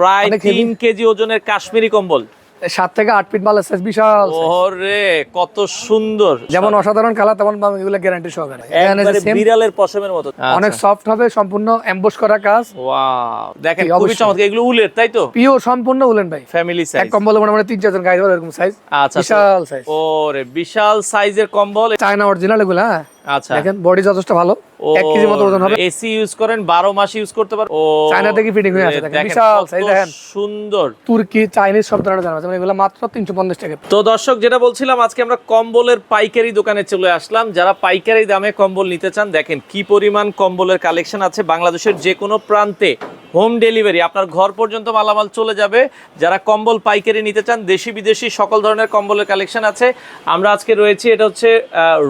প্রায় তিন কেজি ওজনের কাশ্মীরি কম্বল। সাত থেকে আট ফিট মালের সাইজ বিশাল। ওরে কত সুন্দর। যেমন অসাধারণ কালার তেমন এগুলো গ্যারান্টি সহকারে। বিড়ালের পশমের মতো। অনেক সফট হবে সম্পূর্ণ এমবোস করা কাজ। ওয়াও দেখেন খুবই চমৎকার। এগুলো উলের তাই তো? পিও সম্পূর্ণ উলেন ভাই। ফ্যামিলি এক সাইজ কম্বলে মোটামুটি তিন চারজন গাড়ি এরকম সাইজ আচ্ছা আচ্ছা। বিশাল সাইজ ওরে বিশাল সাইজের কম্বল। চায়না অরিজিনাল এগুলো হ্যাঁ? আচ্ছা। দেখেন বডি যথেষ্ট ভালো। এক কেজি মতো ওজন হবে। এসি ইউজ করেন 12 মাস ইউজ করতে পারেন ও চায়না থেকে ফিটিং হয়ে আছে দেখেন বিশাল সাইজ দেখেন। সুন্দর। তুর্কি চাইনিজ সব ধরনের জানা আছে। এগুলো মাত্র তিনশো পঞ্চাশ টাকা। তো দর্শক যেটা বলছিলাম আজকে আমরা কম্বলের পাইকারি দোকানে চলে আসলাম। যারা পাইকারি দামে কম্বল নিতে চান দেখেন কি পরিমাণ কম্বলের কালেকশন আছে। বাংলাদেশের যে কোনো প্রান্তে হোম ডেলিভারি। আপনার ঘর পর্যন্ত মালামাল চলে যাবে। যারা কম্বল পাইকারি নিতে চান, দেশি বিদেশি সকল ধরনের কম্বলের কালেকশন আছে। আমরা আজকে রয়েছি, এটা হচ্ছে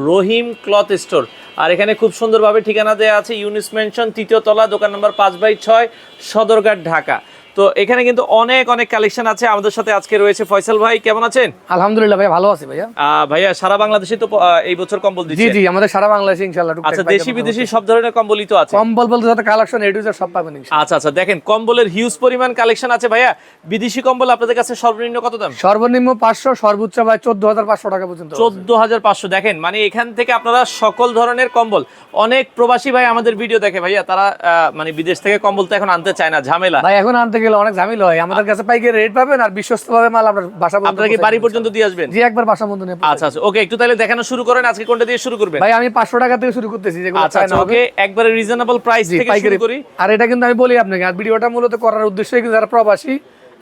রহিম ক্লথ স্টোর আর এখানে খুব সুন্দরভাবে ঠিকানা দেওয়া আছে ইউনিস মেনশন তৃতীয় তলা, দোকান নম্বর পাঁচ বাই ছয়, সদরঘাট, ঢাকা। তো এখানে কিন্তু অনেক অনেক কালেকশন আছে। আমাদের সাথে আজকে রয়েছে ফয়সাল ভাই। কেমন আছেন? আলহামদুলিল্লাহ ভাই ভালো আছি ভাইয়া। ভাইয়া সারা বাংলাদেশে তো এই বছর কম্বল দিচ্ছে? জি জি আমাদের সারা বাংলাদেশে ইনশাল্লাহ টুকটাক আচ্ছা দেশি বিদেশি সব ধরনের কম্বলই তো আছে? কম্বল বলতে যত কালেকশন এটু সব পাবেন। আচ্ছা আচ্ছা দেখেন কম্বলের হিউজ পরিমাণ কালেকশন আছে ভাইয়া। বিদেশি কম্বল আপনাদের কাছে সর্বনিম্ন কত দাম? সর্বনিম্ন পাঁচশো সর্বোচ্চ ভাই চোদ্দ হাজার পাঁচশো টাকা পর্যন্ত চোদ্দ হাজার পাঁচশো দেখেন মানে এখান থেকে আপনারা সকল ধরনের কম্বল অনেক প্রবাসী ভাই আমাদের ভিডিও দেখে ভাইয়া তারা আহ, মানে বিদেশ থেকে কম্বল তো এখন আনতে চায় না ঝামেলা। ভাই এখন আনতে গেলে অনেক ঝামেলা হয়। আমাদের কাছে পাইকারি রেট পাবেন আর বিশ্বস্ত ভাবে মাল আপনার বাসা পর্যন্ত আপনারা কি বাড়ি পর্যন্ত দিয়ে আসবেন? জি একবার বাসা পর্যন্ত নিয়ে আচ্ছা আচ্ছা। ওকে একটু তাহলে দেখানো শুরু করেন। আজকে কোনটা দিয়ে শুরু করবেন? ভাই আমি পাঁচশো টাকা থেকে শুরু করতেছি যেগুলো আচ্ছা আচ্ছা ওকে একবারে রিজনেবল প্রাইস থেকে শুরু করি। আর এটা কিন্তু আমি বলি আপনাকে আর ভিডিওটা মূলত করার উদ্দেশ্যই কিন্তু যারা প্রবাসী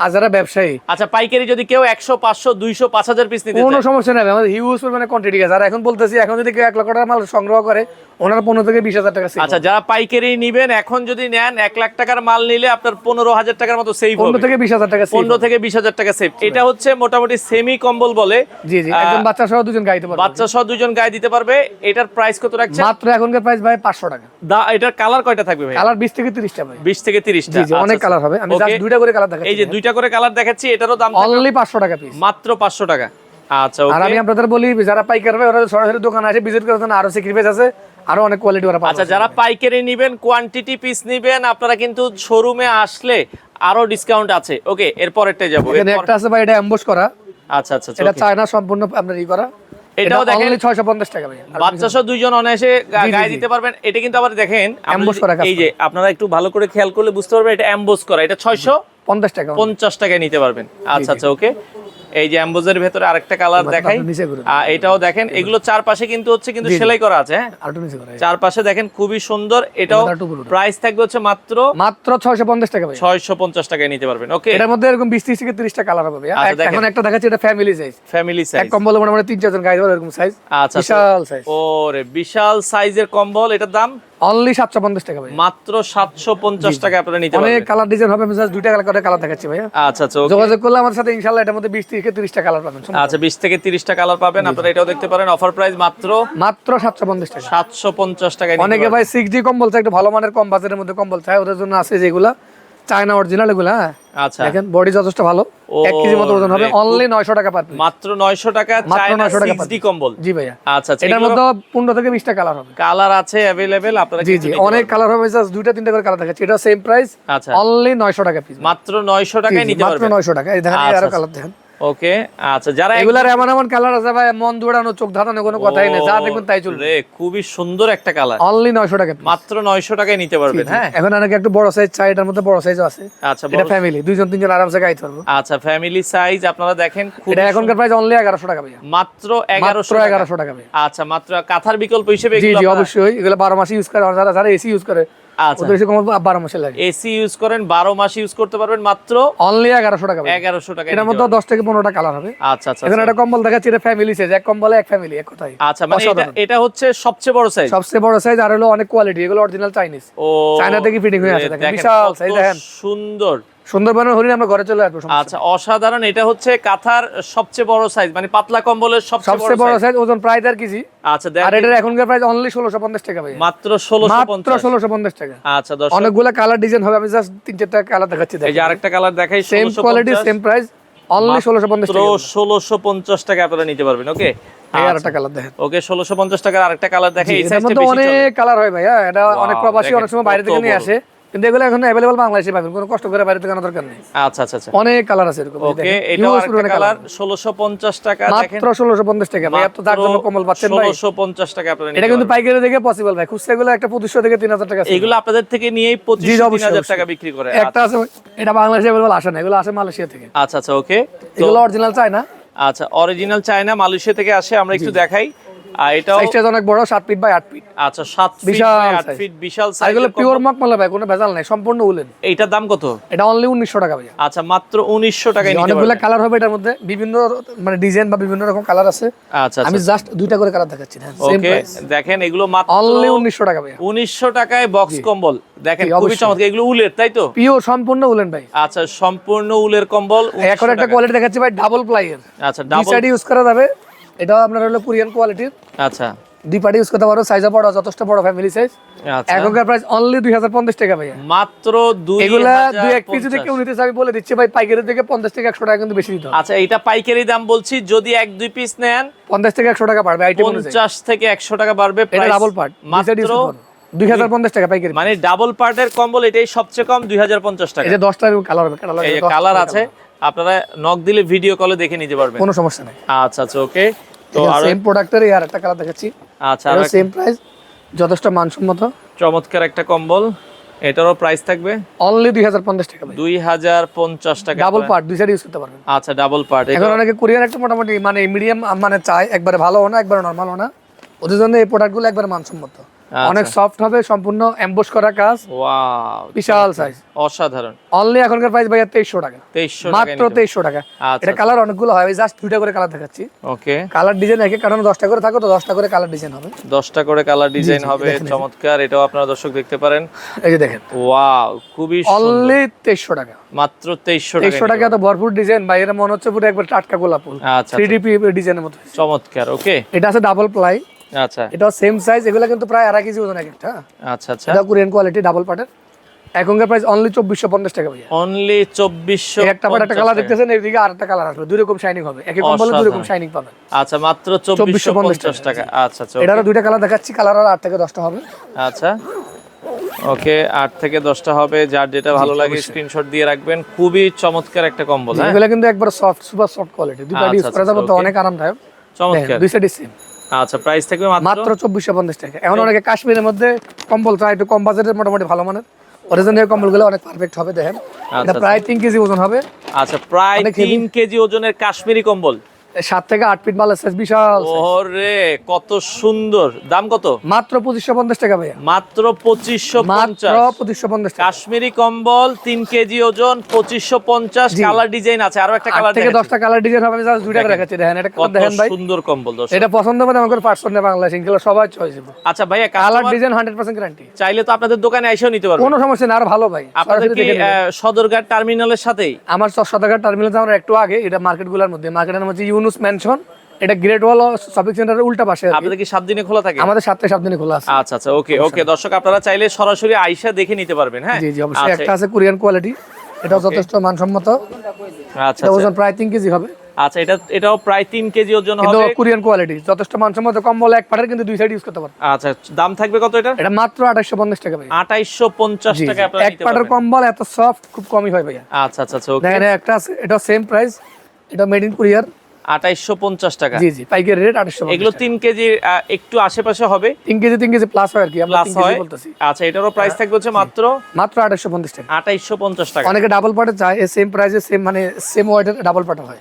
আর যারা ব্যবসায়ী। আচ্ছা পাইকারি যদি কেউ একশো পাঁচশো দুইশো পাঁচ হাজার পিস নিতে কোনো সমস্যা নেই আমাদের হিউজ পরিমাণে কোয়ান্টিটি আছে। আর এখন বলতেছি এখন যদি কেউ এক লক্ষ টাকার মাল সংগ্রহ করে ওনার পনেরো থেকে বিশ হাজার টাকা আচ্ছা যারা পাইকারি নিবেন এখন যদি নেন এক লাখ টাকার মাল নিলে আপনার পনেরো হাজার টাকার মতো সেভ পনেরো থেকে বিশ হাজার টাকা পনেরো থেকে বিশ হাজার টাকা সেভ এটা হচ্ছে মোটামুটি সেমি কম্বল বলে। জি জি একজন বাচ্চা সহ দুজন গাইতে পারবে। বাচ্চা সহ দুজন গায়ে দিতে পারবে। এটার প্রাইস কত রাখছে মাত্র এখনকার প্রাইস ভাই পাঁচশো টাকা। দা এটার কালার কয়টা থাকবে ভাই? কালার বিশ থেকে তিরিশটা ভাই। বিশ থেকে তিরিশটা। অনেক কালার হবে। আমি দুইটা করে কালার দেখাচ্ছি এই যে দুইটা করে কালার দেখাচ্ছি এটারও দাম অনলি পাঁচশো টাকা পিস মাত্র পাঁচশো টাকা। আচ্ছা আর আমি আপনাদের বলি যারা পাইকার হবে ওরা সরাসরি দোকানে আসে ভিজিট করার জন্য আরও সিক্রিপেজ আছে আরও অনেক কোয়ালিটি ওরা আচ্ছা যারা পাইকারি নিবেন কোয়ান্টিটি পিস নেবেন আপনারা কিন্তু শোরুমে আসলে আরও ডিসকাউন্ট আছে। ওকে এরপরেরটাই যাব এখানে একটা আছে ভাই এটা অ্যাম্বোস করা। আচ্ছা আচ্ছা আচ্ছা, এটা। চায়না সম্পূর্ণ আপনার ই করা। এটাও দেখেন অনলি 650 টাকা ভাই বাচ্চা সহ দুইজন অনায়াসে গায়ে দিতে পারবেন। এটা কিন্তু আবার দেখেন আপনি করা এই যে আপনারা একটু ভালো করে খেয়াল করলে বুঝতে পারবেন এটা অ্যাম্বোস করা এটা ছয়শো 50 টাকা পঞ্চাশ টাকায় নিতে পারবেন। আচ্ছা আচ্ছা ওকে। এই যে অ্যাম্বোজের ভেতরে আরেকটা কালার দেখাই। আহ, এটাও দেখেন এগুলো চারপাশে কিন্তু হচ্ছে কিন্তু। সেলাই করা আছে হ্যাঁ? আর চারপাশে দেখেন খুবই সুন্দর এটাও। প্রাইস থাকবে হচ্ছে মাত্র মাত্র 650 টাকা ভাই ছয়শো পঞ্চাশ টাকায় নিতে পারবেন ওকে এটার মধ্যে এরকম 20 30 থেকে 30 টা কালার হবে আচ্ছা। এখন একটা দেখাচ্ছি এটা ফ্যামিলি সাইজ ফ্যামিলি সাইজ এক কম্বল মোটামুটি তিন চারজন পারবে এরকম সাইজ আচ্ছা বিশাল সাইজ ওরে বিশাল সাইজের কম্বল এটার দাম? অনলি 750 টাকা ভাই মাত্র সাতশো পঞ্চাশ টাকা আপনারা নিতে অনেক পারবেন কালার ডিজাইন হবে আমি জাস্ট দুইটা কালার করে কালার দেখাচ্ছি ভাই আচ্ছা আচ্ছা যোগাযোগ করলে আমার সাথে ইনশাআল্লাহ এটার মধ্যে 20 থেকে 30 টা কালার পাবেন আচ্ছা বিশ থেকে তিরিশটা কালার পাবেন আপনারা এটাও দেখতে পারেন। অফার প্রাইস মাত্র মাত্র 750 টাকা। সাতশো পঞ্চাশ টাকায় অনেকে ভাই সিক্স জি কম্বল চাই একটু ভালো মানের কম বাজারের মধ্যে কম্বল চাই ওদের জন্য আছে যেগুলা। চায়না অরিজিনাল এগুলো হ্যাঁ আচ্ছা। দেখেন বডি যথেষ্ট ভালো। এক কেজি মতো ওজন হবে অনলি নয়শো টাকা পার মাত্র নয়শো টাকা মাত্র চায়না 900 টাকা সিক্স কম্বল। জি ভাইয়া। আচ্ছা আচ্ছা এটার মধ্যে পনেরো থেকে বিশটা কালার হবে। কালার আছে অ্যাভেলেবেল আপনারা জি জি অনেক কালার হবে জাস্ট দুইটা তিনটা করে কালার দেখাচ্ছি। এটা সেম প্রাইস আচ্ছা। অনলি নয়শো টাকা পিস মাত্র নয়শো টাকায় নিতে মাত্র পারবেন। নয়শো টাকা। এই দেখেন আচ্ছা, আরও আচ্ছা। কালার দেখেন। ওকে আচ্ছা যারা এগুলার এমন এমন কালার আছে ভাই মন দৌড়ানো চোখ ধাঁধানো কোনো কথাই নেই যা দেখুন তাই চলবে। রে খুবই সুন্দর একটা কালার অনলি নয়শো টাকা মাত্র নয়শো টাকায় নিতে পারবেন। হ্যাঁ? এখন অনেকে একটু বড় সাইজ চাই এটার মধ্যে বড় সাইজও আছে। আচ্ছা এটা ফ্যামিলি দুইজন তিনজন আরামসে গাইতে পারব। আচ্ছা ফ্যামিলি সাইজ আপনারা দেখেন খুব এটা এখনকার প্রাইস অনলি এগারোশো টাকা ভাইয়া। মাত্র এগারোশো মাত্র এগারোশো টাকা ভাইয়া। আচ্ছা মাত্র কাঁথার বিকল্প হিসেবে জি জি অবশ্যই। এগুলো বারো মাস ইউজ করে যারা যারা এসি ইউজ করে আচ্ছা। ওদের এসি কম বারো মাসে লাগে। এসি ইউজ করেন বারো মাস ইউজ করতে পারবেন মাত্র অনলি এগারোশো টাকা এগারোশো টাকা এটার মধ্যে দশ থেকে পনেরোটা কালার হবে। আচ্ছা আচ্ছা এখানে একটা কম্বল দেখাচ্ছি এটা ফ্যামিলি সাইজ এক কম্বলে এক ফ্যামিলি এক কথাই আচ্ছা মানে এটা হচ্ছে সবচেয়ে বড় সাইজ সবচেয়ে বড় সাইজ আর হলো অনেক কোয়ালিটি এগুলো অরিজিনাল চাইনিজ ও চায়না থেকে ফিটিং হয়ে আছে দেখেন দেখেন বিশাল সাইজ দেখেন। সুন্দর। সুন্দরবনের হরিণ আমরা ঘরে চলে আসব আচ্ছা অসাধারণ এটা হচ্ছে কাঁথার সবচেয়ে বড় সাইজ মানে পাতলা কম্বলের সবচেয়ে বড় সাইজ ওজন প্রায় দেড় কেজি। আচ্ছা আর দেখেন এটার এখনকার প্রাইস অনলি ষোলোশো পঞ্চাশ টাকা ভাই মাত্র ষোলোশো মাত্র পঞ্চাশ ষোলোশো পঞ্চাশ টাকা। আচ্ছা দর্শক। অনেকগুলো কালার ডিজাইন হবে আমি জাস্ট তিন চারটা কালার দেখাচ্ছি এই যে আরেকটা কালার দেখাই same quality same price only ষোলোশো পঞ্চাশ মাত্র টাকা। ষোলোশো পঞ্চাশ টাকা আপনারা নিতে পারবেন ওকে এই আরেকটা কালার দেখেন। ওকে ষোলোশো পঞ্চাশ টাকার আরেকটা কালার দেখে এই সাইজটা বেশি অনেক কালার হয় ভাইয়া এটা অনেক প্রবাসী অনেক সময় বাইরে থেকে নিয়ে আসে। কিন্তু এগুলো এখন বাংলাদেশে পাবেন কোনো কষ্ট করে বাইরে থেকে আনার দরকার নেই। আচ্ছা আচ্ছা আচ্ছা। অনেক কালার আছে এরকম ওকে এটাও আরেকটা কালার ষোলোশো পঞ্চাশ টাকা দেখেন। মাত্র ষোলোশো পঞ্চাশ টাকা ভাই এত যার জন্য কমল পাচ্ছেন ভাই। ষোলোশো পঞ্চাশ টাকা আপনারা এটা কিন্তু পাইকারি থেকে পসিবল ভাই। খুচরা একটা পঁচিশশো থেকে তিন হাজার টাকা এগুলো আপনাদের থেকে নিয়েই। টাকা বিক্রি করে। একটা আছে এটা বাংলাদেশে অ্যাভেলেবল আসে না এগুলো আসে মালয়েশিয়া থেকে। আচ্ছা আচ্ছা ওকে এগুলো অরিজিনাল চায় না আচ্ছা অরিজিনাল চায়না মালয়েশিয়া থেকে আসে আমরা একটু দেখাই। আর সাইজটা অনেক বড় সাত ফিট বাই আট ফিট আচ্ছা সাত ফিট বাই আট size। ফিট বিশাল সাইজ এগুলো পিওর মকমালা ভাই কোনো ভেজাল নাই সম্পূর্ণ উলেন এইটার দাম কত? এটা অনলি উনিশশো টাকা ভাই আচ্ছা মাত্র উনিশশো টাকায় নিতে অনেকগুলো কালার হবে এটার মধ্যে। বিভিন্ন মানে ডিজাইন বা বিভিন্ন রকম কালার আছে। আচ্ছা আমি জাস্ট দুইটা করে কালার দেখাচ্ছি হ্যাঁ ওকে প্রাইস দেখেন এগুলো মাত্র অনলি উনিশশো টাকা ভাই উনিশশো টাকায় বক্স কম্বল দেখেন খুবই চমৎকার এগুলো উলের তাই তো? পিওর সম্পূর্ণ উলেন ভাই। আচ্ছা সম্পূর্ণ উলের কম্বল এখন একটা কোয়ালিটি দেখাচ্ছি ভাই ডাবল প্লাইয়ের আচ্ছা ডাবল সাইড ইউজ করা যাবে। এটাও আপনার হলো কোরিয়ান কোয়ালিটির আচ্ছা। দুই পার্টি ইউজ করতে পারো সাইজও বড় যথেষ্ট বড় ফ্যামিলি সাইজ আচ্ছা। এখনকার প্রাইস অনলি দুই হাজার পঞ্চাশ টাকা ভাই মাত্র দুই এগুলা দুই এক পিস যদি। কেউ নিতে আমি বলে দিচ্ছি ভাই পাইকারি থেকে পঞ্চাশ থেকে একশো টাকা কিন্তু বেশি দিতে আচ্ছা এটা পাইকারি দাম বলছি যদি এক দুই পিস নেন পঞ্চাশ থেকে একশো টাকা পারবে আইটেম অনুযায়ী। পঞ্চাশ থেকে একশো টাকা বাড়বে এটা ডাবল পার্ট মাত্র দুই হাজার পঞ্চাশ টাকা পাইকারি। মানে ডাবল পার্টের কম্বল এটাই সবচেয়ে কম দুই হাজার পঞ্চাশ টাকা। যে দশটা কালার হবে কালার আছে আপনারা নক দিলে ভিডিও কলে দেখে নিতে পারবেন। কোনো সমস্যা নেই। আচ্ছা আচ্ছা ওকে তো আর সেম প্রোডাক্টের আর একটা কালার দেখাচ্ছি। আচ্ছা আর সেম প্রাইস যথেষ্ট মানসম্মত। চমৎকার একটা কম্বল। এটারও প্রাইস থাকবে? অনলি টাকা টাকা। ডাবল পার্ট দুই সাইড ইউজ করতে পারবেন। আচ্ছা ডাবল পার্ট এখন অনেকে একটা মোটামুটি মানে মিডিয়াম মানে চায় একবারে ভালো না একবারে নর্মাল না। ওদের জন্য এই প্রোডাক্টগুলো একবারে মানসম্মত। অনেক সফট হবে সম্পূর্ণ এমবোস করা কাজ। ওয়াও বিশাল সাইজ অসাধারণ। অনলি এখনকার প্রাইস ভাইয়া তেইশশো টাকা। তেইশশো মাত্র তেইশশো টাকা। আচ্ছা এটা কালার অনেকগুলো হয় জাস্ট দুইটা করে কালার দেখাচ্ছি। ওকে কালার ডিজাইন একে কারণ দশটা করে থাকো তো দশটা করে কালার ডিজাইন হবে। দশটা করে কালার ডিজাইন হবে। চমৎকার। এটাও আপনারা দর্শক দেখতে পারেন। এই যে দেখেন। ওয়াও খুবই সুন্দর। অনলি তেইশশো টাকা। মাত্র তেইশশো তেইশশো টাকা টাকা তো ভরপুর ডিজাইন ভাই এটা মনে হচ্ছে পুরো একবার টাটকা গোলাপ ফুল। আচ্ছা থ্রি ডি ডিজাইনের মতো চমৎকার ওকে এটা আছে ডাবল প্লাই আচ্ছা। এটা সেম সাইজ এগুলো কিন্তু প্রায় আড়াই কেজি ওজন এক একটা। আচ্ছা আচ্ছা। এটা কোরিয়ান কোয়ালিটি ডাবল পার্টের এখনকার প্রাইস অনলি চব্বিশশো পঞ্চাশ টাকা ভাইয়া। অনলি চব্বিশশো একটা পাট একটা কালার দেখতেছেন এদিকে আর একটা কালার আসবে। দুই রকম শাইনিং হবে। একই কম্বলে দুই রকম শাইনিং পাবেন। আচ্ছা মাত্র চব্বিশশো পঞ্চাশ টাকা। আচ্ছা আচ্ছা এটারও দুইটা কালার দেখাচ্ছি কালার আর আট থেকে দশটা হবে। আচ্ছা। ওকে আট থেকে দশটা হবে। যার যেটা ভালো লাগে স্ক্রিনশট দিয়ে রাখবেন। খুবই চমৎকার একটা কম্বল হ্যাঁ? এগুলো কিন্তু একবার সফট সুপার সফট কোয়ালিটি দুই পার্টি ইউজ আচ্ছা, করা যাবে তো অনেক আরামদায়ক। চমৎকার। দুই সাইডে সেম আচ্ছা প্রাইস থাকবে মাত্র? মাত্র চব্বিশশো পঞ্চাশ টাকা। এখন অনেকে কাশ্মীরের মধ্যে কম্বল চায় একটু কম বাজেটের মোটামুটি ভালো মানের। অরিজিনাল কম্বলগুলো অনেক পারফেক্ট হবে দেখেন। এটা প্রায় তিন কেজি ওজন হবে। আচ্ছা প্রায় তিন কেজি ওজনের কাশ্মীরি কম্বল। সাত থেকে আট ফিট মালের সাইজ বিশাল ওরে কত সুন্দর। দাম কত? মাত্র পঁচিশশো পঞ্চাশ টাকা ভাইয়া। মাত্র পঁচিশশো মাত্র পঁচিশশো পঞ্চাশ কাশ্মীরি কম্বল তিন কেজি ওজন পঁচিশশো পঞ্চাশ। কালার ডিজাইন আছে আরও একটা কালার থেকে দশটা কালার ডিজাইন হবে আমি দুইটা দেখাচ্ছি দেখেন এটা দেখেন ভাই। সুন্দর কম্বল দর্শক। এটা পছন্দ পার্সন বাংলাদেশ সবাই চয়েস আচ্ছা ভাইয়া colour design hundred percent guarantee চাইলে তো আপনাদের দোকানে এসেও নিতে পারবেন। কোনো সমস্যা না আর ভালো ভাই। আপনাদের কি সদরঘাট টার্মিনালের সাথেই? আমার সদাঘাট টার্মিনাল আমরা একটু আগে এটা মার্কেটগুলোর মধ্যে মার্কেটের মধ্যে ইউনুস ম্যানশন এটা গ্রেট ওয়াল শপিং সেন্টারের উল্টা পাশে। আপনাদের কি সাত দিনে খোলা থাকে? আমাদের সাতটা সাত দিনে খোলা আছে। আচ্ছা আচ্ছা ওকে ওকে দর্শক আপনারা চাইলে সরাসরি আইসা দেখে নিতে পারবেন হ্যাঁ? জি জি অবশ্যই। আচ্ছা। একটা আছে কোরিয়ান কোয়ালিটি এটাও যথেষ্ট মানসম্মত। আচ্ছা আচ্ছা। ওজন প্রায় তিন কেজি হবে। আচ্ছা এটা এটাও প্রায় তিন কেজি ওজন হবে। কোরিয়ান কোয়ালিটি যথেষ্ট মানসম্মত। কম্বল এক পাটের কিন্তু দুই সাইড ইউজ করতে পারবে আচ্ছা দাম থাকবে কত এটা? এটা মাত্র আঠাশশো পঞ্চাশ টাকা ভাই আঠাইশশো পঞ্চাশ জি, টাকা জি। আপনারা এক পাটের পারবেন। কম্বল এত সফট খুব কমই হয় ভাইয়া। আচ্ছা আচ্ছা আচ্ছা ওকে। দেখেন একটা আছে এটা সেম প্রাইস এটা মেড ইন কুরিয়ার আঠাইশশো পঞ্চাশ টাকা। জি জি পাইকারি রেট আঠাশশো এগুলো তিন কেজি একটু আশেপাশে হবে। তিন কেজি তিন কেজি প্লাস হয় আর কি প্লাস হয়। আচ্ছা এটারও প্রাইস থাকবে হচ্ছে মাত্র মাত্র আঠাশশো পঞ্চাশ টাকা। আঠাইশশো পঞ্চাশ টাকা। অনেকে ডাবল পার্টে চায় সেম প্রাইসে সেম মানে সেম ওয়েটের ডাবল পার্টে হয়।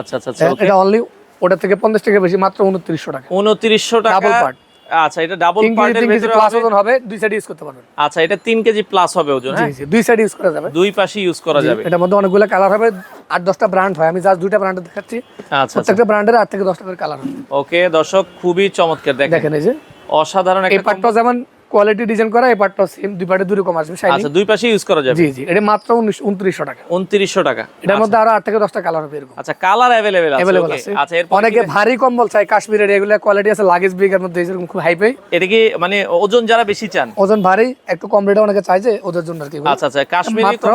আচ্ছা আচ্ছা আচ্ছা এটা অনলি ওটা থেকে পঞ্চাশ টাকা বেশি মাত্র উনত্রিশশো টাকা। উনত্রিশশো টাকা। Double part। আচ্ছা এটা ডাবল পার্টের ভিতরে প্লাস। ওজন হবে দুই সাইড ইউজ করতে পারবেন। আচ্ছা এটা 3 কেজি প্লাস হবে ওজন হ্যাঁ? দুই সাইড ইউজ করা যাবে। দুই পাশে ইউজ করা যাবে। এটার মধ্যে অনেকগুলো কালার হবে আট দশটা ব্র্যান্ড হয়। আমি জাস্ট দুইটা ব্র্যান্ড দেখাচ্ছি। আচ্ছা আচ্ছা। প্রত্যেকটা ব্র্যান্ডের আট থেকে দশটা করে কালার হবে। ওকে দর্শক খুবই চমৎকার দেখেন। দেখেন এই যে। অসাধারণ একটা পার্টটাও যেমন কোয়ালিটি ডিজাইন করা এই পার্টটাও সেম দুই পার্টে দুই রকম আসবে আচ্ছা দুই পাশে ইউজ করা যাবে? জি জি এটা মাত্র উনিশ উনত্রিশশো টাকা। উনত্রিশশো টাকা। এটার মধ্যে আরও আট থেকে দশটা কালার হবে এরকম। আচ্ছা কালার অ্যাভেলেবেল আছে okay। আছে। আচ্ছা এরপর অনেকে ভারী কম্বল চাই কাশ্মীরের এগুলো কোয়ালিটি আছে লাগেজ ব্রিগের মধ্যে এরকম খুব হাই পাই এটা কি মানে ওজন যারা বেশি চান? ওজন ভারী একটু কম রেটে অনেকে চাই যে ওদের জন্য আর কি আচ্ছা আচ্ছা কাশ্মীরি মাত্র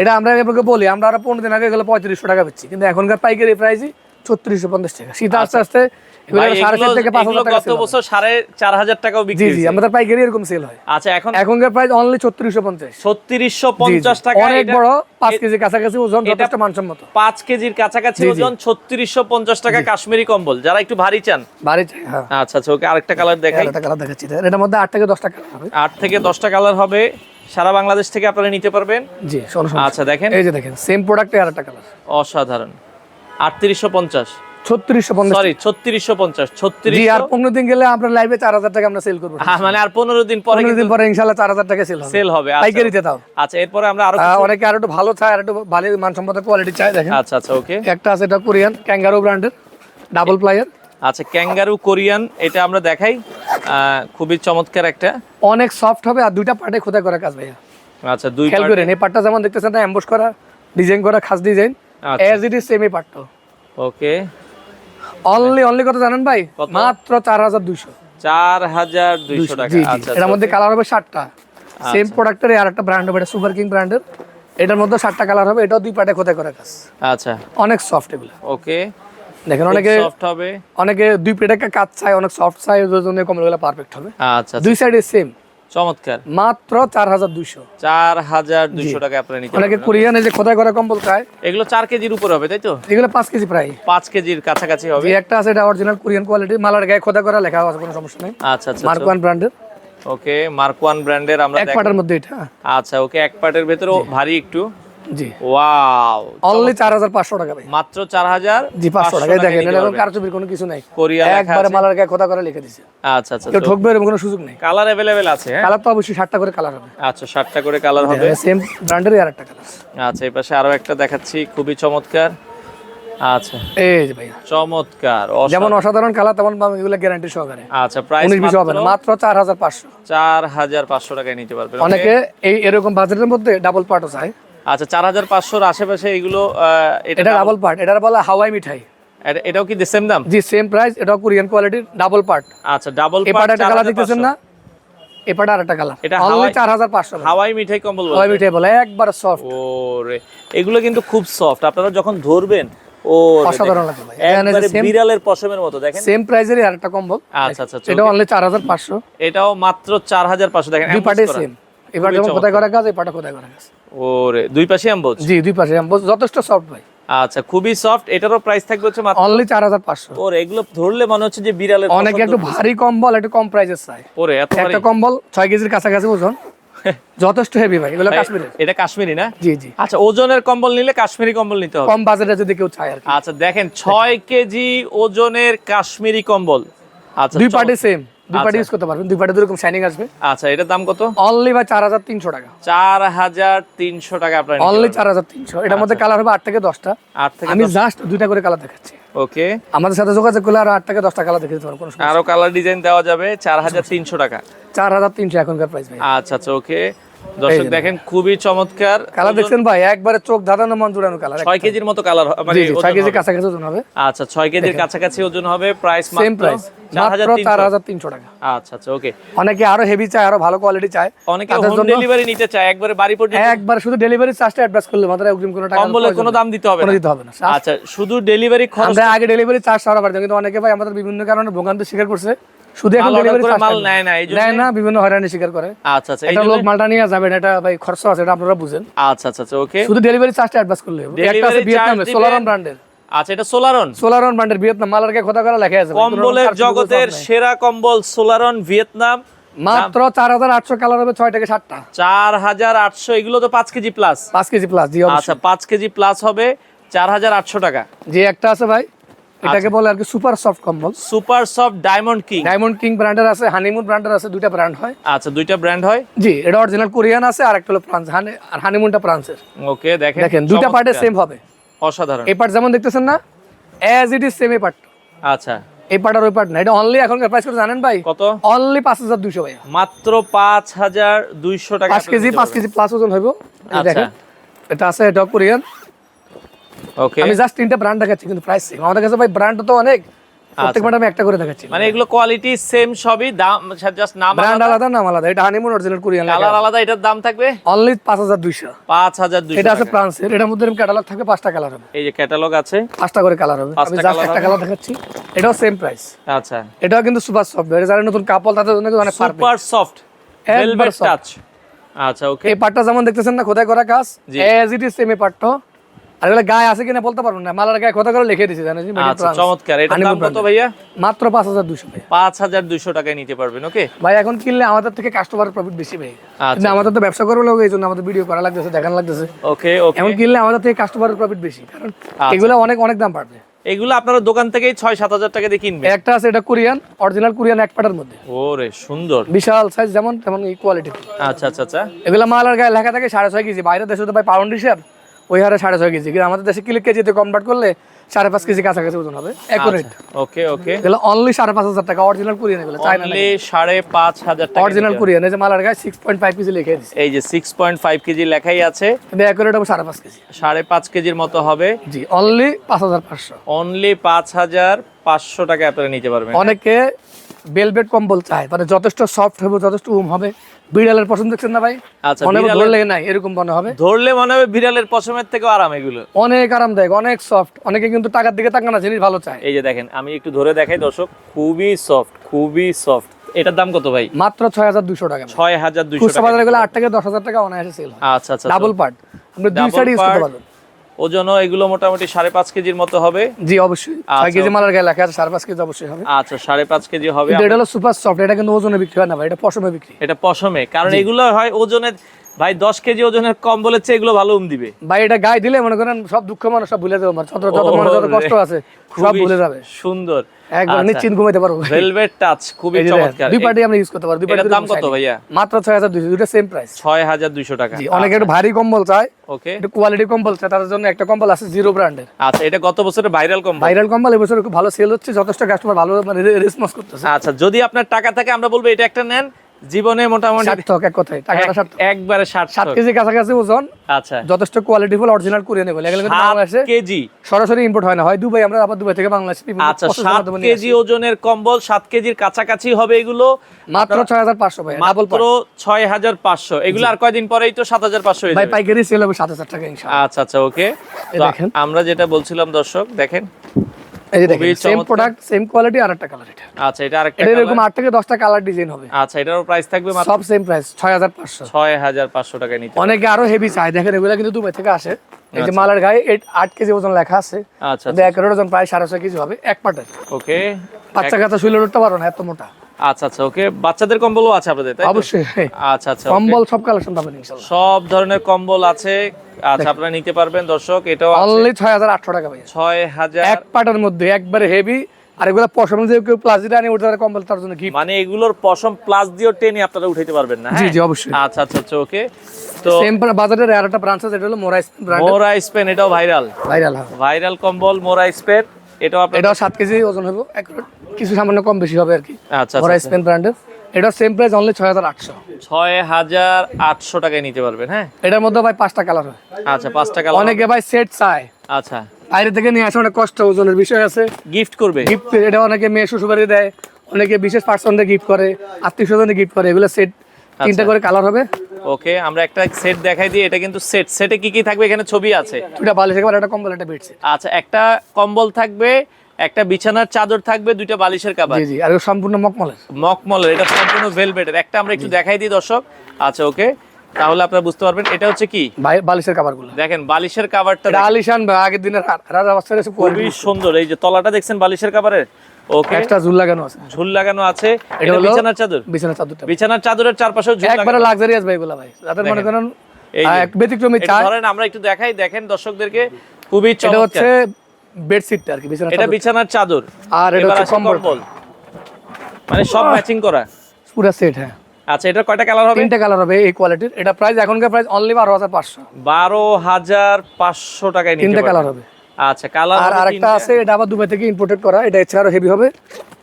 এটা আমরা এভাবে বলি আমরা আরও পনেরো দিন আগে গেলে পঁয়ত্রিশশো টাকা বেচছি। কিন্তু এখনকার পাইকারি প্রাইসই ছত্রিশশো পঞ্চাশ টাকা। শীত আস্তে আস্তে চার হাজার টাকা গত বছর সাড়ে চার হাজার টাকাও বিক্রি জি আমাদের পাইকারি এরকম সেল হয়। আচ্ছা এখন এখনকার প্রাইস অনলি ছত্রিশশো পঞ্চাশ। ছত্রিশশো পঞ্চাশ টাকা অনেক বড় পাঁচ এ- কাছাকাছি ওজন যথেষ্ট মানসম্মত। পাঁচ কেজির কাছাকাছি জি, জি। ওজন ছত্রিশশো পঞ্চাশ টাকা কাশ্মীরি কম্বল। যারা একটু ভারী চান। চাই হ্যাঁ। আচ্ছা আচ্ছা ওকে আরেকটা কালার দেখাই। একটা কালার দেখাচ্ছি এটার মধ্যে আট থেকে দশটা কালার হবে। আট থেকে দশটা কালার হবে। সারা বাংলাদেশ থেকে আপনারা নিতে পারবেন। জি আচ্ছা দেখেন। এই যে দেখেন সেম প্রোডাক্টে আর একটা কালার অসাধারণ। আটত্রিশশো পঞ্চাশ। ছত্রিশশো পঞ্চাশ সরি ছত্রিশশো পঞ্চাশ ছত্রিশ আর পনেরো দিন গেলে আমরা লাইভে চার হাজার টাকা আমরা সেল করব। মানে আর পনেরো দিন পরে পনেরো দিন পরে ইনশাল্লাহ চার হাজার টাকা সেল সেল হবে আচ্ছা। পাইকারিতে তাও আচ্ছা এরপরে আমরা আরও অনেকে আর একটু ভালো চায় আর একটু ভালো মানসম্মত কোয়ালিটি চায় দেখেন। আচ্ছা আচ্ছা ওকে একটা আছে এটা কোরিয়ান ক্যাঙ্গারো ব্র্যান্ডের ডাবল প্লায়ার আচ্ছা ক্যাঙ্গারু কোরিয়ান এটা আমরা দেখাই। খুবই চমৎকার একটা। অনেক সফট হবে আর দুইটা পার্টে খোদাই করা কাজ ভাইয়া। আচ্ছা দুই খেয়াল করেন এই পার্টটা যেমন দেখতেছেন এমবোস করা ডিজাইন করা খাস design. As it is same এই পার্টটা ওকে অনলি অনলি কত জানেন ভাই? মাত্র চার হাজার দুইশো। চার হাজার দুইশো টাকা। জি জি। আচ্ছা এটার মধ্যে কালার হবে ষাটটা সেম প্রোডাক্টের আর একটা ব্র্যান্ড হবে এটা সুপার কিং ব্র্যান্ডের এটার মধ্যে ষাটটা কালার হবে এটাও দুই পার্টে খোদাই করা কাজ। আচ্ছা। অনেক সফট এগুলো। ওকে। দেখেন অনেকে সফট হবে। অনেকে দুই পেটে কাজ চায় অনেক সফট চাই ওদের জন্য কমলগুলো পারফেক্ট হবে। আচ্ছা দুই সাইডে সেম চমৎকার। মাত্র চার হাজার দুইশো। চার হাজার দুইশো টাকা আপনারা নিতে অনেকে কোরিয়ানে যে খোদাই করা কম্বল খায়? এগুলো চার কেজির উপর হবে তাই তো? এগুলো পাঁচ কেজি প্রায়। পাঁচ কেজির কাছাকাছি হবে। একটা আছে এটা অরিজিনাল কোরিয়ান কোয়ালিটি মালার গায়ে খোদা করা লেখা আছে কোনো সমস্যা নেই। আচ্ছা আচ্ছা মার্কওয়ান ব্র্যান্ডের ওকে মার্কওয়ান ব্র্যান্ডের আমরা এক পাটের মধ্যে এটা। আচ্ছা ওকে এক পাটের ভেতরে ভারী একটু। জি। ওয়াও অনলি চার হাজার পাঁচশো টাকা ভাই। মাত্র চার হাজার জি পাঁচশো টাকায় দেখেন পারবেন। কারচুপির কোনো কিছু নাই। কোরিয়া একবারে মালার গায়ে করে লিখে দিছে। আচ্ছা আচ্ছা কেউ ঠকবে এরকম কোনো সুযোগ নেই। কালার অ্যাভেলেবেল আছে হ্যাঁ? কালার তো অবশ্যই করে কালার হবে। আচ্ছা করে কালার হবে। সেম ব্র্যান্ডেরই কালার আচ্ছা এই পাশে আরও একটা দেখাচ্ছি খুবই চমৎকার। আচ্ছা। এই যে ভাই চমৎকার যেমন অসাধারণ কালার তেমন এগুলো গ্যারান্টি সহকারে। আচ্ছা প্রাইস হবে না মাত্র চার হাজার পাঁচশো। চার হাজার পাঁচশো টাকায় নিতে পারবেন অনেকে এই এরকম বাজেটের মধ্যে ডাবল পার্টও চায়। আচ্ছা চার হাজার পাঁচশোর আশেপাশে এগুলো এটা এটা ডাবল পার্ট এটা বলা হাওয়াই মিঠাই। এটা- এটাও কি সেম দাম? জি সেম প্রাইস এটা কোরিয়ান কোয়ালিটির ডাবল পার্ট আচ্ছা ডাবল পার্ট একটা কালার দেখতেছেন না? এই পার্ট আর একটা কালার এটা হাওয়াই- হাওয়াই মিঠাই কম্বল বলে। হাওয়াই মিঠাই বলে একবার সফট ওরে এগুলো কিন্তু খুব সফট আপনারা যখন ধরবেন ও অসাধারণ লাগে ভাই। এখানে বিড়ালের পশমের মতো দেখেন। সেম প্রাইসেরই আর একটা কম্বল আচ্ছা আচ্ছা এটা অনলি চার হাজার পাঁচশো। এটাও মাত্র চার হাজার পাঁচশো দেখেন দুই পার্টে করা। এবার যেমন করা কাজ এই কোথায় করা কাজ ওরে দুই পাশে অ্যাম্বোজ? জি দুই পাশে এমবোস যথেষ্ট সফট ভাই। আচ্ছা খুবই সফট এটারও প্রাইস থাকবে হচ্ছে মাত্র অনলি চার হাজার পাঁচশো। ওরে এগুলো ধরলে মনে হচ্ছে যে বিড়ালের অনেকে একটু ভারী কম্বল একটু কম প্রাইসের চাই ওরে এত ভারী। একটা কম্বল ছয় কেজির কাছাকাছি ওজন। যথেষ্ট হেভি ভাই এগুলো কাশ্মীরের। এটা কাশ্মীরি না? জি জি। আচ্ছা ওজনের কম্বল নিলে কাশ্মীরি কম্বল নিতে হবে। কম বাজেটে যদি কেউ চায় আর কি। আচ্ছা দেখেন ছয় কেজি ওজনের কাশ্মীরি কম্বল। আচ্ছা দুই পার্টে সেম দুই পার্টে আচ্ছা। ইউজ করতে পারবেন। দুই পার্টে দুরকম শাইনিং আসবে। আচ্ছা এটার দাম কত? অনলি টাকা। টাকা আপনার অনলি এটার মধ্যে কালার হবে থেকে থেকে আমি জাস্ট দুইটা করে কালার দেখাচ্ছি। ওকে আমাদের সাথে যোগাযোগ করলে আরও থেকে কালার দেখে দিতে পারব কোনো আরও কালার ডিজাইন দেওয়া যাবে চার হাজার তিনশো টাকা। চার হাজার তিনশো এখনকার প্রাইস ভাই। আচ্ছা আচ্ছা ওকে দর্শক দেখেন খুবই চমৎকার। কালার দেখছেন ভাই একবারে চোখ ধাঁধানো মন জুড়ানো কালার ছয় কেজির মতো কালার মানে জি জি ছয় ওজন কেজি হবে। কাছাকাছি ওজন হবে। আচ্ছা ছয় কেজির কাছাকাছি ওজন হবে প্রাইস সেম প্রাইস চার হাজার মাত্র চার তিনশো হাজার তিনশো টাকা। আচ্ছা আচ্ছা ওকে অনেকে আরও হেভি চায় আরও ভালো কোয়ালিটি চায়। অনেকে হোম ডেলিভারি নিতে চায় একবারে বাড়ি পর্যন্ত একবার শুধু ডেলিভারি চার্জটা অ্যাডভান্স করলে মাত্র অগ্রিম কোনো টাকা কম্বলের কোনো দাম দিতে হবে না। দিতে হবে না। আচ্ছা শুধু ডেলিভারি খরচ আমরা আগে ডেলিভারি চার্জ সারা পারতাম কিন্তু অনেকে ভাই আমাদের বিভিন্ন কারণে ভোগান্তি স্বীকার করছে। শুধু এখন ডেলিভারি মাল নেয় না, এই জন্যে- নেয় না বিভিন্ন হয়রানি স্বীকার করে। আচ্ছা আচ্ছা এটা লোক মালটা নিয়ে যাবেন এটা ভাই খরচ আছে এটা আপনারা বুঝেন। আচ্ছা আচ্ছা আচ্ছা ওকে। শুধু ডেলিভারি চার্জটা অ্যাডভান্স করলে হবে। একটা আছে ভিয়েতনামে ব্র্যান্ডের আচ্ছা এটা সোলারন সোলারন ব্র্যান্ডের ভিয়েতনাম খোদা করা লেখা আছে কম্বলের জগতের সেরা কম্বল সোলারন ভিয়েতনাম মাত্র চার হাজার আটশো কালার হবে ছয় থেকে সাতটা। চার হাজার আটশো এগুলো তো পাঁচ কেজি প্লাস পাঁচ কেজি প্লাস জি। আচ্ছা পাঁচ কেজি প্লাস হবে চার হাজার আটশো টাকা। যে একটা আছে ভাই। এটাকে আচ্ছা। বলে আর কি সুপার সফট কম্বল। Super soft diamond king. Diamond king ব্র্যান্ডের আছে হানিমুন ব্র্যান্ডের আছে দুইটা ব্র্যান্ড হয়। আচ্ছা দুইটা ব্র্যান্ড হয়? জি এটা অরিজিনাল কোরিয়ান আছে আর একটা হলো ফ্রান্স। হানি আর হানিমুনটা ফ্রান্সের। ওকে দেখেন দেখেন দুইটা পার্টে সেম হবে। অসাধারণ। এই পার্ট যেমন দেখতেছেন না অ্যাজ ইট ইজ সেম এই পার্ট আচ্ছা। এই পার্ট আর ওই পার্ট না এটা অনলি এখনকার প্রাইস করে জানেন ভাই? কত? অনলি পাঁচ হাজার দুইশো ভাই মাত্র পাঁচ হাজার দুইশো টাকা পাঁচ কেজি পাঁচ কেজি প্লাস ওজন হইব। আচ্ছা। এটা আছে এটা কোরিয়ান। ওকে আমি জাস্ট তিনটা ব্র্যান্ড দেখাচ্ছি কিন্তু প্রাইস সেম আমাদের কাছে ভাই ব্র্যান্ড তো অনেক। প্রত্যেক ম্যাডাম একটা করে দেখাচ্ছি। মানে এগুলো কোয়ালিটি সেম সবই দাম জাস্ট নাম ব্র্যান্ড আলাদা? নাম আলাদা। এটা হানিমুন অরিজিনাল কোরিয়ান কালার আলাদা এটার দাম থাকবে? অনলি পাঁচ হাজার দুইশো। পাঁচ হাজার দুইশো এটা আছে ফ্রান্সের এটার মধ্যে ক্যাটালগ থাকে পাঁচটা কালার হবে। এই যে ক্যাটালগ আছে। পাঁচটা করে কালার হবে। আমি জাস্ট একটা কালার দেখাচ্ছি। এটাও সেম প্রাইস আচ্ছা। এটাও কিন্তু সুপার সফট এটা যারা নতুন কাপল তাদের জন্য অনেক সুপার সফট ভেলভেট টাচ আচ্ছা ওকে এই পাটটা যেমন দেখতেছেন না খোদাই করা কাজ? এজ ইট ইজ সেম এই পাটটা আর এগুলো গায়ে আছে কিনা বলতে পারব না। মালার গায়ে করে লিখে দিয়েছি জানেন আচ্ছা চমৎকার। দাম কত ভাইয়া? মাত্র ভাই টাকায় নিতে পারবেন ওকে? ভাই এখন কিনলে আমাদের থেকে কাস্টমারের প্রফিট বেশি ভাই আচ্ছা আমাদের তো ব্যবসা করব লোক এই আমাদের ভিডিও করা লাগতেছে দেখানো লাগতেছে। ওকে ওকে। এখন কিনলে আমাদের থেকে কাস্টমারের প্রফিট বেশি কারণ আচ্ছা। এগুলো অনেক অনেক দাম এগুলো আপনারা দোকান থেকেই ছয় সাত হাজার টাকা দিয়ে কিনবেন? একটা আছে এটা কোরিয়ান অরিজিনাল কোরিয়ান এক পাটার মধ্যে। ওরে সুন্দর। বিশাল সাইজ যেমন তেমন এই কোয়ালিটি আচ্ছা আচ্ছা আচ্ছা। এগুলো মালার গায়ে লেখা থাকে সাড়ে ছয় কেজি। বাইরের দেশে তো ভাই পাউন্ড হিসাব। ওই হারে সাড়ে ছয় কেজি। কিন্তু আমাদের দেশে কিলো কেজিতে কনভার্ট করলে সাড়ে পাঁচ কেজি কাছাকাছি ওজন হবে। অ্যাকুরেট ওকে ওকে এগুলো অনলি সাড়ে পাঁচ হাজার টাকা অরিজিনাল কোরিয়ান এগুলো চাইনা অনলি সাড়ে পাঁচ হাজার টাকা অরিজিনাল কোরিয়ান এই যে মালার গায়ে সিক্স পয়েন্ট ফাইভ কেজি লিখে এই যে সিক্স পয়েন্ট ফাইভ কেজি লেখাই আছে। কিন্তু অ্যাকুরেট হবে সাড়ে পাঁচ কেজি। সাড়ে পাঁচ কেজির মতো হবে। জি অনলি পাঁচ হাজার পাঁচশো। অনলি পাঁচ হাজার পাঁচশো টাকা আপনারা নিতে পারবেন। অনেকে বেলভেট কম্বল চায় মানে যথেষ্ট সফট হবে যথেষ্ট উম হবে। বিড়ালের পছন্দ দেখছেন না ভাই? আচ্ছা মনে ধরলে নাই এরকম মনে হবে। ধরলে মনে হবে বিড়ালের পশমের থেকে আরাম এগুলো। অনেক আরামদায়ক অনেক সফট অনেকে কিন্তু টাকার দিকে তাকানো জিনিস ভালো চায়। এই যে দেখেন আমি একটু ধরে দেখাই দর্শক খুবই সফট খুবই সফট এটার দাম কত ভাই? মাত্র ছয় হাজার দুশো টাকা ছয় হাজার খুচরা টাকা। বাজারে গেলে আট থেকে দশ হাজার টাকা অনায়াসে সেল আচ্ছা আচ্ছা ডাবল পার্ট আপনি দুই সাইড ইউজ করতে। পারবেন। ওজনও এগুলো মোটামুটি সাড়ে পাঁচ কেজির মতো হবে। জি অবশ্যই। ছয় আচ্ছা, কেজি মালার গায়ে লেখা আছে সাড়ে পাঁচ কেজি অবশ্যই হবে। আচ্ছা সাড়ে পাঁচ কেজি হবে। এটা হলো সুপার সফট এটা কিন্তু ওজনে বিক্রি হয় না ভাই এটা পশমে বিক্রি। এটা পশমে কারণ এগুলো হয় ওজনের ভাই দশ কেজি ওজনের কম বলেছে এগুলো ভালো উম দিবে। ভাই এটা গায়ে দিলে মনে করেন সব দুঃখ মানুষ সব ভুলে যাবে আমার যত যত মনে যত কষ্ট আছে সব ভুলে যাবে। সুন্দর। একবার আচ্ছা। নিশ্চিন্ত ঘুমাইতে পারব। ভেলভেট টাচ খুবই চমৎকার। দুই পার্টি আমরা ইউজ করতে পারব দুই দাম কত ভাইয়া? মাত্র ছয় হাজার দুইশো দুটো সেম প্রাইস ছয় হাজার দুইশো টাকা। জি অনেকে একটু ভারী কম্বল চায় ওকে একটু কোয়ালিটি কম্বল চায় তাদের জন্য একটা কম্বল আছে জিরো ব্র্যান্ডের আচ্ছা এটা গত বছরের ভাইরাল কম ভাইরাল কম্বল এবছর খুব ভালো সেল হচ্ছে যথেষ্ট কাস্টমার ভালো মানে রেসপন্স করতেছে। আচ্ছা যদি আপনার টাকা থাকে আমরা বলব এটা একটা নেন। জীবনে মোটামুটি সার্থক এক কথায় টাকাটা সার্থক। একবারে ষাট সাত কেজি কাছাকাছি ওজন আচ্ছা। যথেষ্ট কোয়ালিটিফুল অরিজিনাল কোরিয়ান এগুলো। এগুলো সাত বাংলাদেশে কেজি। সরাসরি ইম্পোর্ট হয় না। হয় দুবাই আমরা আবার দুবাই থেকে বাংলাদেশে আচ্ছা সাত কেজি ওজনের কম্বল সাত কেজির কাছাকাছি হবে এগুলো। মাত্র ছয় হাজার পাঁচশো ভাই মাত্র ছয় হাজার পাঁচশো। এগুলো আর কয়দিন পরেই তো সাত হাজার পাঁচশো ভাই পাইকারি সেল হবে সাত হাজার টাকা আচ্ছা আচ্ছা ওকে। আমরা যেটা বলছিলাম দর্শক দেখেন। এই দেখেন সেম প্রোডাক্ট সেম কোয়ালিটি আর একটা কালার এটা। আচ্ছা এটা আরেকটা এটা এরকম colour। থেকে দশটা কালার ডিজাইন হবে। আচ্ছা এটারও প্রাইস থাকবে মাত্র? সব সেম প্রাইস ছয় হাজার পাঁচশো। ছয় হাজার পাঁচশো টাকায় নিতে অনেকে আরও হেভি চাই দেখেন এগুলো কিন্তু দুবাই থেকে আসে। এই যে আচ্ছা। মালার গায়ে eight- আট কেজি ওজন লেখা আছে। আচ্ছা ওজন প্রায় সাড়ে ছয় কেজি হবে এক পাটায় ওকে বাচ্চা কাচ্চা শুলে উঠতে পারো না এত মোটা। আচ্ছা আচ্ছা ওকে। বাচ্চাদের কম্বলও আছে আপনাদের তাই অবশ্যই আচ্ছা আচ্ছা কম্বল সব কালেকশন পাবেন ইনশাল্লাহ সব ধরনের কম্বল আছে। আচ্ছা আপনারা নিতে পারবেন দর্শক এটাও আছে। অনলি ছয় হাজার আটশো টাকা ভাই ছয় হাজার এক পাটের মধ্যে একবারে হেভি আর এগুলো পশম যে কেউ প্লাস্টিক আনি উঠতে পারে কম্বল তার জন্য গিফট মানে এগুলোর পশম প্লাস দিয়েও টেনে আপনারা উঠাইতে পারবেন না জি হ্যাঁ? জি অবশ্যই। আচ্ছা আচ্ছা আচ্ছা ওকে। তো সেম বাজারের আর একটা ব্রাঞ্চ আছে এটা হলো মোরাইস ব্র্যান্ড মোরা স্পেন এটাও ভাইরাল ভাইরাল ভাইরাল কম্বল মোরা স্পেন এটাও আপনার এটাও সাত কেজি ওজন হবে কিছু সামান্য কম বেশি হবে আর কি। আচ্ছা মোরাইস পেন ব্র্যান্ডের এটা সেম প্রাইস অনলি ছয় হাজার আটশো। ছয় হাজার আটশো টাকায় নিতে পারবেন হ্যাঁ? এটার মধ্যে ভাই পাঁচটা কালার হয়। আচ্ছা পাঁচ টাকা অনেকে ভাই সেট চায়। আচ্ছা। বাইরে থেকে নিয়ে আসে অনেক কষ্ট ওজনের বিষয় আছে। গিফট করবে? গিফট এটা অনেকে মেয়ে শ্বশুরবাড়ি দেয়। অনেকে বিশেষ পার্সনদের গিফট করে আত্মীয় স্বজনে গিফট করে এগুলো সেট তিনটা করে কালার হবে। ওকে আমরা একটা সেট দেখাই দিই এটা কিন্তু সেট সেটে কি কি থাকবে? এখানে ছবি আছে। দুটা বালিশ একেবারে একটা কম্বল একটা বেডশিট আচ্ছা একটা কম্বল থাকবে একটা বিছানার চাদর থাকবে দুইটা বালিশের কাবার জি জি আর সম্পূর্ণ মকমলের। মকমলের এটা সম্পূর্ণ ভেলভেটের একটা আমরা একটু দেখাই দিই দর্শক। আচ্ছা ওকে তাহলে আপনারা বুঝতে পারবেন এটা হচ্ছে কি? বালিশের কাবারগুলো দেখেন বালিশের কাভারটা আলিশান আগের দিনের রাজা বাচ্চার এসে খুবই সুন্দর এই যে তলাটা দেখছেন বালিশের কাভারের ওকে এক্সট্রা ঝুল লাগানো আছে। ঝুল লাগানো আছে। এটা বিছানার চাদর? বিছানা চাদরটা। বিছানার চাদরের চারপাশেও ঝুল একবারে লাক্সারিয়াস ভাই এগুলো ভাই। যাদের মনে করেন এক ব্যতিক্রমী ধরেন আমরা একটু দেখাই দেখেন দর্শকদেরকে খুবই এটা হচ্ছে বেডশিটটা আর কি বিছানা এটা বিছানার চাদর। আর এটা হচ্ছে কম্বল। মানে সব ম্যাচিং করা। পুরো সেট হ্যাঁ। আচ্ছা এটা কয়টা কালার হবে? তিনটা কালার হবে এই কোয়ালিটির এটা প্রাইস এখনকার প্রাইস অনলি বারো হাজার পাঁচশো। বারো হাজার পাঁচশো টাকায় তিনটা কালার হবে। আচ্ছা কালার আর আরেকটা আছে এটা আবার দুবাই থেকে ইম্পোর্টেড করা। এটা এছাড়া হেভি হবে।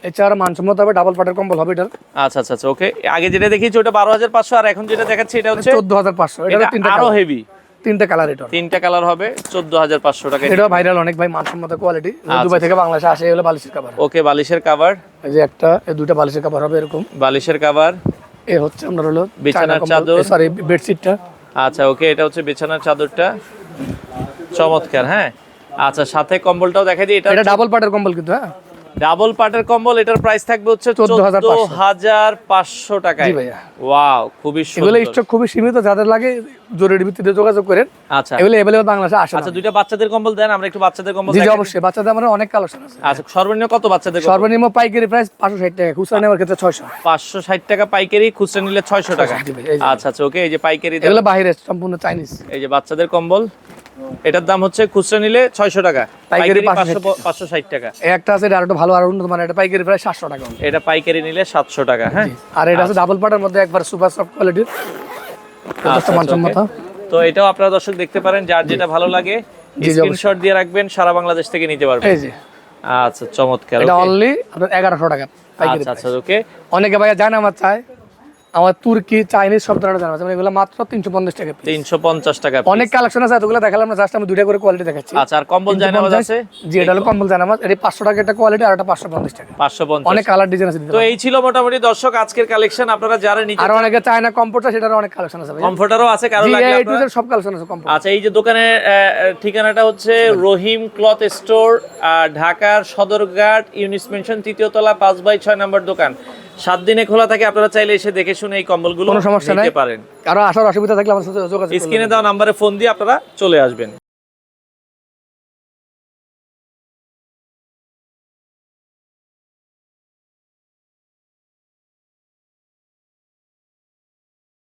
এছাড়া মানসম্মত হবে ডাবল পাটের কম্বল হবে এটার। আচ্ছা আচ্ছা আচ্ছা ওকে আগে যেটা দেখিয়েছি ওটা বারো হাজার পাঁচশো আর এখন যেটা দেখাচ্ছি এটা হচ্ছে চোদ্দ হাজার পাঁচশো। এটা এটা তিনটা আরও হেভি তিনটা কালার এটা তিনটা কালার হবে চোদ্দ হাজার পাঁচশো টাকা। এটা ভাইরাল অনেক ভাই মানসম্মত কোয়ালিটি আচ্ছা। দুবাই থেকে বাংলাদেশে আসে এগুলো বালিশের কাভার ওকে বালিশের কাভার এই যে একটা এই দুইটা বালিশের কাভার হবে এরকম। বালিশের কাভার এ হচ্ছে আপনার হলো বিছানার চাদর। সরি বেডশিটটা আচ্ছা ওকে এটা হচ্ছে বিছানার চাদরটা। চমৎকার হ্যাঁ? আচ্ছা সাথে কম্বলটাও দেখা দিই এটা এটা ডাবল পাটের কম্বল কিন্তু হ্যাঁ? ডাবল পাটের কম্বল এটার প্রাইস থাকবে হচ্ছে চোদ্দ 14,500 হাজার পাঁচশো ভাইয়া। ওয়াও খুবই এগুলো স্টক খুবই সীমিত যাদের লাগে জরুরি ভিত্তিতে যোগাযোগ করেন। আচ্ছা। এগুলো এভেলেবল বাংলাদেশে আসে আচ্ছা দুইটা বাচ্চাদের কম্বল দেন আমরা একটু বাচ্চাদের কম্বল জি অবশ্যই বাচ্চাদের আমার অনেক কালেকশন আছে। আচ্ছা সর্বনিম্ন কত বাচ্চাদের সর্বনিম্ন পাইকারি প্রাইস পাঁচশো ষাট টাকা খুচরা নেওয়ার ক্ষেত্রে ছয়শো। পাঁচশো ষাট টাকা পাইকারি খুচরা নিলে ছয়শো টাকা। আচ্ছা আচ্ছা ওকে এই যে পাইকারি এগুলো বাইরে সম্পূর্ণ চাইনিজ। এই যে বাচ্চাদের কম্বল এটার দাম হচ্ছে খুচরা নিলে ছয়শো টাকা পাইকারি পাইকারি পাঁচশো 560 ষাট টাকা। একটা আছে এটা আরেকটু ভালো আর উন্নত মানে এটা পাইকারি প্রায় সাতশো টাকা। এটা পাইকারি নিলে সাতশো টাকা হ্যাঁ। আর এটা আছে ডাবল পার্টের মধ্যে একবার সুপার সফট কোয়ালিটির আচ্ছা, আচ্ছা, তো এটাও আপনারা দর্শক দেখতে পারেন যার যেটা ভালো লাগে স্ক্রিনশট দিয়ে রাখবেন সারা বাংলাদেশ থেকে নিতে পারবেন। আচ্ছা চমৎকার এটা অনলি আপনার এগারোশো টাকা। আচ্ছা আচ্ছা ওকে। অনেকে ভাইয়া জানা আমার চায়। আমার তুর্কি চাইনিজ সব ধরনের জানা আছে। মানে এগুলো মাত্র তিনশো পঞ্চাশ টাকা তিনশো পঞ্চাশ টাকা অনেক কালেকশন আছে এতগুলো দেখালাম না জাস্ট আমি দুইটা করে কোয়ালিটি দেখাচ্ছি। আচ্ছা আর কম্বল 350 আছে? জি এটা হলো কম্বল এটা পাঁচশো টাকা একটা কোয়ালিটি আর একটা পাঁচশো পঞ্চাশ টাকা। পাঁচশো পঞ্চাশ। অনেক কালার ডিজাইন আছে তো এই ছিল মোটামুটি দর্শক আজকের কালেকশন আপনারা যারা নিতে আর অনেকে চায় না কম্পিউটার সেটার অনেক কালেকশন আছে ভাইয়া। কমফোর্টারও আছে কারও জি এই টু আপনারা- সব কালেকশন আছে কম্পিউটার আচ্ছা এই যে দোকানের ঠিকানাটা হচ্ছে রহিম ক্লথ স্টোর ঢাকার সদরঘাট ইউনিস মেনশন তৃতীয় তলা পাঁচ বাই ছয় নম্বর দোকান। সাত দিনে খোলা থাকে আপনারা চাইলে এসে দেখে শুনে এই কম্বলগুলো কোনো সমস্যা নাই। নিতে পারেন। কারও আসার অসুবিধা থাকলে আমাদের সাথে যোগাযোগ স্ক্রিনে দেওয়া নাম্বারে ফোন দিয়ে আপনারা চলে আসবেন।